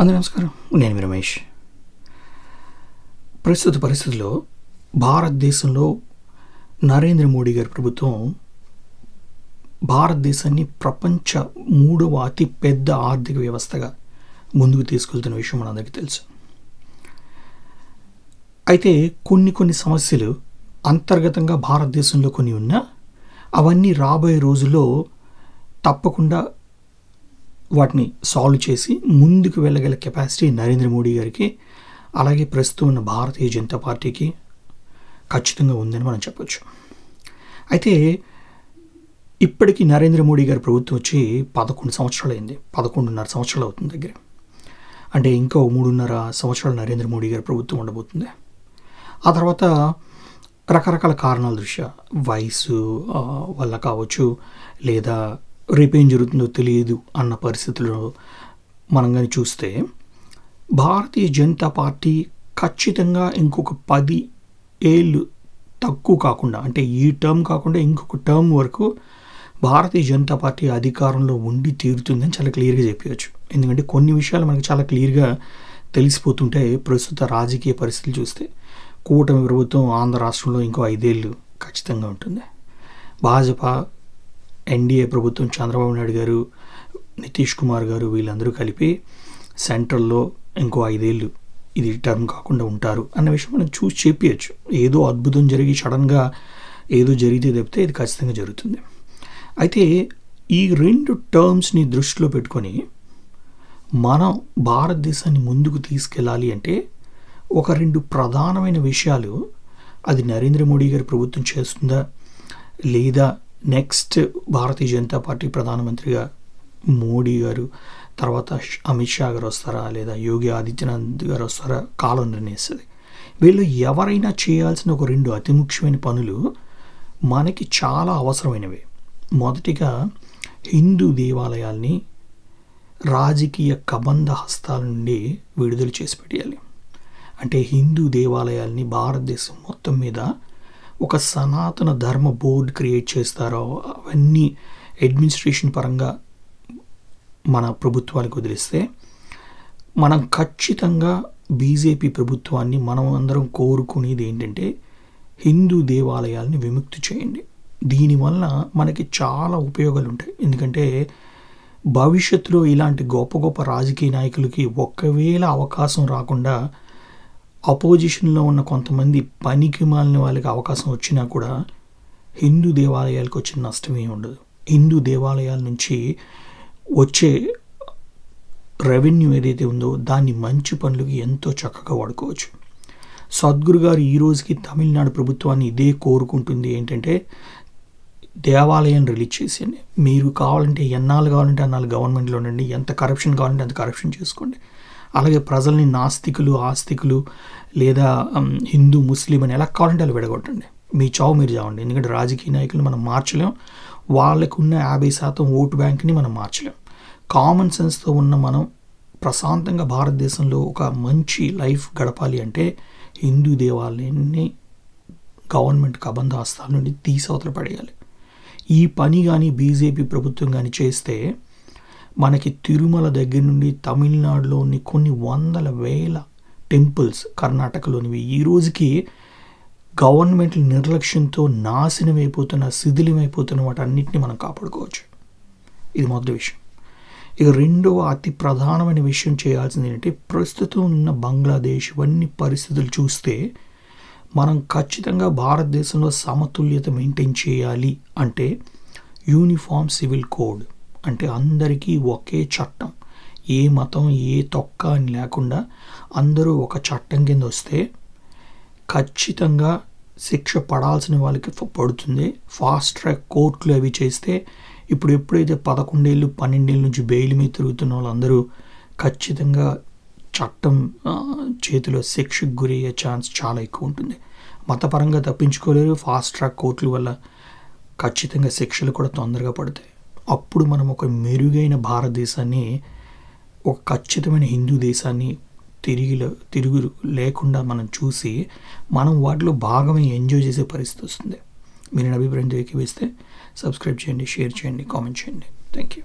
అందరూ నమస్కారం. నేను మీ రమేష్. ప్రస్తుత పరిస్థితుల్లో భారతదేశంలో నరేంద్ర మోడీ గారి ప్రభుత్వం భారతదేశాన్ని ప్రపంచ మూడవ అతి పెద్ద ఆర్థిక వ్యవస్థగా ముందుకు తీసుకెళ్తున్న విషయం మనందరికీ తెలుసు. అయితే కొన్ని కొన్ని సమస్యలు అంతర్గతంగా భారతదేశంలో కొన్ని ఉన్నా అవన్నీ రాబోయే రోజుల్లో తప్పకుండా వాటిని సాల్వ్ చేసి ముందుకు వెళ్ళగల కెపాసిటీ నరేంద్ర మోడీ గారికి అలాగే ప్రస్తుతం ఉన్న భారతీయ జనతా పార్టీకి ఖచ్చితంగా ఉందని మనం చెప్పొచ్చు. అయితే ఇప్పటికీ నరేంద్ర మోడీ గారి ప్రభుత్వం వచ్చి పదకొండు సంవత్సరాలు అయింది పదకొండున్నర సంవత్సరాలు అవుతుంది దగ్గర. అంటే ఇంకా మూడున్నర సంవత్సరాలు నరేంద్ర మోడీ గారి ప్రభుత్వం ఉండబోతుంది. ఆ తర్వాత రకరకాల కారణాల దృష్ట్యా వయసు వల్ల కావచ్చు లేదా రేపేం జరుగుతుందో తెలియదు అన్న పరిస్థితుల్లో మనం కానీ చూస్తే భారతీయ జనతా పార్టీ ఖచ్చితంగా ఇంకొక పది ఏళ్ళు తక్కువ కాకుండా అంటే ఈ టర్మ్ కాకుండా ఇంకొక టర్మ్ వరకు భారతీయ జనతా పార్టీ అధికారంలో ఉండి తీరుతుందని చాలా క్లియర్గా చెప్పవచ్చు ఎందుకంటే కొన్ని విషయాలు మనకు చాలా క్లియర్గా తెలిసిపోతుంటే ప్రస్తుత రాజకీయ పరిస్థితులు చూస్తే కూటమి ప్రభుత్వం ఆంధ్ర రాష్ట్రంలో ఇంకో ఐదేళ్ళు ఖచ్చితంగా ఉంటుంది. భాజపా ఎన్డీఏ ప్రభుత్వం చంద్రబాబు నాయుడు గారు నితీష్ కుమార్ గారు వీళ్ళందరూ కలిపి సెంట్రల్లో ఇంకో ఐదేళ్ళు ఇది టర్మ్ కాకుండా ఉంటారు అన్న విషయం మనం చూసి చెప్పవచ్చు ఏదో అద్భుతం జరిగి సడన్గా ఏదో జరిగితే తప్పితే ఇది ఖచ్చితంగా జరుగుతుంది. అయితే ఈ రెండు టర్మ్స్ని దృష్టిలో పెట్టుకొని మనం భారతదేశాన్ని ముందుకు తీసుకెళ్ళాలి అంటే ఒక రెండు ప్రధానమైన విషయాలు అది నరేంద్ర మోడీ గారి ప్రభుత్వం చేస్తుందా లేదా నెక్స్ట్ భారతీయ జనతా పార్టీ ప్రధానమంత్రిగా మోడీ గారు తర్వాత అమిత్ షా గారు వస్తారా లేదా యోగి ఆదిత్యనాథ్ గారు వస్తారా కాలం నిర్ణయిస్తుంది. వీళ్ళు ఎవరైనా చేయాల్సిన ఒక రెండు అతి ముఖ్యమైన పనులు మనకి చాలా అవసరమైనవి. మొదటిగా హిందూ దేవాలయాల్ని రాజకీయ కబంధ హస్తాల నుండి విడుదల చేసి పెట్టేయాలి. అంటే హిందూ దేవాలయాల్ని భారతదేశం మొత్తం మీద ఒక సనాతన ధర్మ బోర్డు క్రియేట్ చేస్తారో అవన్నీ అడ్మినిస్ట్రేషన్ పరంగా మన ప్రభుత్వాలకు వదిలిస్తే మనం ఖచ్చితంగా బీజేపీ ప్రభుత్వాన్ని మనం అందరం కోరుకునేది ఏంటంటే హిందూ దేవాలయాల్ని విముక్తి చేయండి. దీనివల్ల మనకి చాలా ఉపయోగాలు ఉంటాయి. ఎందుకంటే భవిష్యత్తులో ఇలాంటి గొప్ప గొప్ప రాజకీయ నాయకులకి ఒక్కవేళ అవకాశం రాకుండా అపోజిషన్లో ఉన్న కొంతమంది పనికి మాలిన వాళ్ళకి అవకాశం వచ్చినా కూడా హిందూ దేవాలయాలకు వచ్చిన నష్టమే ఉండదు. హిందూ దేవాలయాల నుంచి వచ్చే రెవెన్యూ ఏదైతే ఉందో దాన్ని మంచి పనులకి ఎంతో చక్కగా వాడుకోవచ్చు. సద్గురు గారు ఈ రోజుకి తమిళనాడు ప్రభుత్వాన్ని ఇదే కోరుకుంటుంది ఏంటంటే దేవాలయం రిలీజ్ చేసేయండి. మీరు కావాలంటే ఎన్నాళ్ళు కావాలంటే అన్నాళ్ళు గవర్నమెంట్లో ఉండండి ఎంత కరప్షన్ కావాలంటే అంత కరప్షన్ చేసుకోండి. అలాగే ప్రజల్ని నాస్తికులు ఆస్తికులు లేదా హిందూ ముస్లిం అని ఎలా కావాలంటే అలా విడగొట్టండి. మీ చావు మీరు చావండి. ఎందుకంటే రాజకీయ నాయకులు మనం మార్చలేం. వాళ్ళకున్న యాభై శాతం ఓటు బ్యాంక్ని మనం మార్చలేం. కామన్ సెన్స్తో ఉన్న మనం ప్రశాంతంగా భారతదేశంలో ఒక మంచి లైఫ్ గడపాలి అంటే హిందూ దేవాలయాన్ని గవర్నమెంట్ కబంధ హస్తాల నుండి తీసి అవతల పడేయాలి. ఈ పని కానీ బీజేపీ ప్రభుత్వం కానీ చేస్తే మనకి తిరుమల దగ్గర నుండి తమిళనాడులోని కొన్ని వందల వేల టెంపుల్స్ కర్ణాటకలోనివి. ఈ రోజుకి గవర్నమెంట్ నిర్లక్ష్యంతో నాశనమైపోతున్న శిథిలమైపోతున్న వాటన్నిటిని మనం కాపాడుకోవచ్చు. ఇది మొదటి విషయం. ఇక రెండవ అతి ప్రధానమైన విషయం చేయాల్సింది ఏంటంటే ప్రస్తుతం ఉన్న బంగ్లాదేశ్ ఇవన్నీ పరిస్థితులు చూస్తే మనం ఖచ్చితంగా భారతదేశంలో సమతుల్యత మెయింటైన్ చేయాలి అంటే యూనిఫామ్ సివిల్ కోడ్. అంటే అందరికీ ఒకే చట్టం. ఏ మతం ఏ తొక్క అని లేకుండా అందరూ ఒక చట్టం కింద వస్తే ఖచ్చితంగా శిక్ష పడాల్సిన వాళ్ళకి పడుతుంది. ఫాస్ట్ ట్రాక్ కోర్టులు అవి చేస్తే ఇప్పుడు ఎప్పుడైతే పదకొండేళ్ళు పన్నెండేళ్ళ నుంచి బెయిల్ మీద తిరుగుతున్న వాళ్ళందరూ ఖచ్చితంగా చట్టం చేతిలో శిక్షకు గురయ్యే ఛాన్స్ చాలా ఎక్కువ ఉంటుంది. మతపరంగా తప్పించుకోలేరు. ఫాస్ట్ ట్రాక్ కోర్టుల వల్ల ఖచ్చితంగా శిక్షలు కూడా తొందరగా పడతాయి. అప్పుడు మనం ఒక మెరుగైన భారతదేశాన్ని ఒక ఖచ్చితమైన హిందూ దేశాన్ని తిరిగి తిరుగు లేకుండా మనం చూసి మనం వాటిలో భాగమై ఎంజాయ్ చేసే పరిస్థితి వస్తుంది. మీరు నా అభిప్రాయం ఏకీవిస్తే సబ్స్క్రైబ్ చేయండి షేర్ చేయండి కామెంట్ చేయండి. Thank you